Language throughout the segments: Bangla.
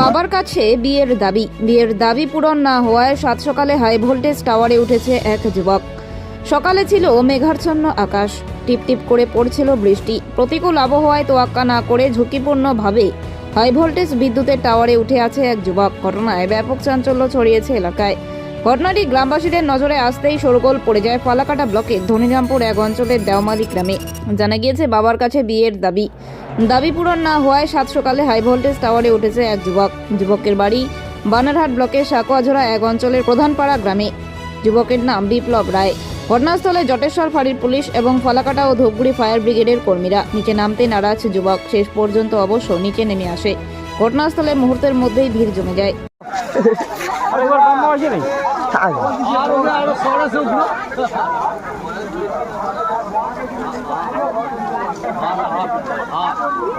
বাবার কাছে বিয়ের দাবি। বিয়ের দাবি পূরণ না হওয়ায় সাত সকালে হাই ভোল্টেজ টাওয়ারে উঠেছে এক যুবক। সকালে ছিল মেঘাচ্ছন্ন আকাশ। টিপ টিপ করে পড়ছিল বৃষ্টি। প্রতিকূল আবহাওয়ায় তোয়াক্কা না করে ঝুঁকিপূর্ণভাবে হাই ভোল্টেজ বিদ্যুতের টাওয়ারে উঠে আছে এক যুবক। ঘটনায় ব্যাপক চাঞ্চল্য ছড়িয়েছে এলাকায়। ঘটনাটি গ্রামবাসীদের নজরে আসতেই শোরগোল পড়ে যায় ফালাকাটা ব্লকের ধনিরামপুর এক অঞ্চলের দেওমালি গ্রামে। জানা গিয়েছে, বাবার কাছে বিয়ের দাবি। দাবি পূরণ না হওয়ায় সাত সকালে হাই ভোল্টেজ টাওয়ারে উঠেছে এক যুবক। যুবকের বাড়ি বানারহাট ব্লকের সাকুয়াঝোড়া এক অঞ্চলের প্রধানপাড়া গ্রামে। যুবকের নাম বিপ্লব রায়। ঘটনাস্থলে জটেশ্বর ফাঁড়ির পুলিশ এবং ফলাকাটা ও ধূপগুড়ি ফায়ার ব্রিগেডের কর্মীরা নিচে নামতে নারাজ যুবক। শেষ পর্যন্ত অবশ্য নিচে নেমে আসে। ঘটনাস্থলে মুহূর্তের মধ্যেই ভিড় জমে যায়। আরেকবার কম আছে নাই আর ওরা আরও সরা সুখলো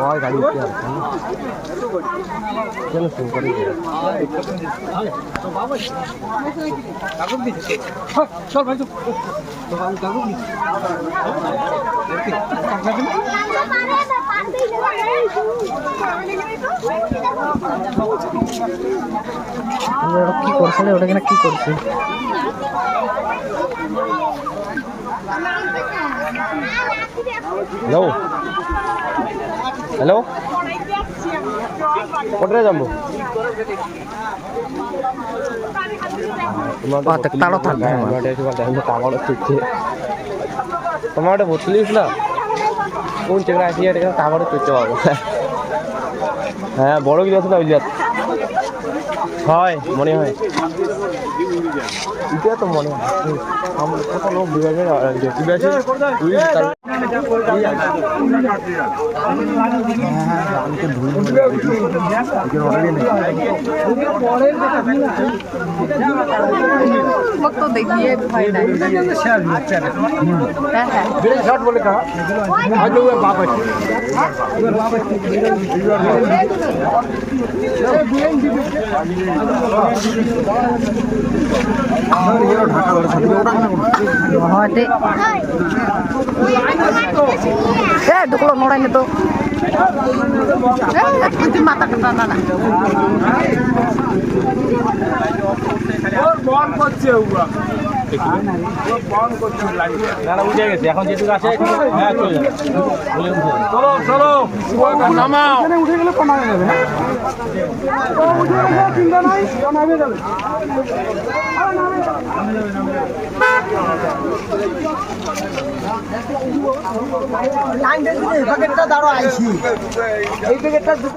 ওই গাড়ি উঠে আসছে কেন ফোন করে চল ভাই তো কি করছে? ওটা কিনা কি করছে? হ্যালো হ্যালো কোথায় যাব? তাড়ো থাকবে। কাপড় তুলছে তোমার ওটা বসলিস না? কোন চেকরা আসি এটা কাপড় তুলতে পারব হ্যাঁ বড় গিলাস না ওই হয় মনে হয়। এটা তো মনে হয় আমার কত লোক বিভাগের রেসিপি আছে তুই তার তো দেখিয়ে शॉट बोले कहा आज जो है वापस দুকলো নড়াই তো। মাথা কাটা না না না উঠে গেছে এখন যেটুকু আছে হ্যাঁ চলে যাবে। চলো চলো নামাও। উঠে গেলে কমানো যাবে চিন্তা নাই কমাবে যাবে লাইনটা দিলে এই প্যাকেটটা দাঁড়ো আইছি। এই প্যাকেটটা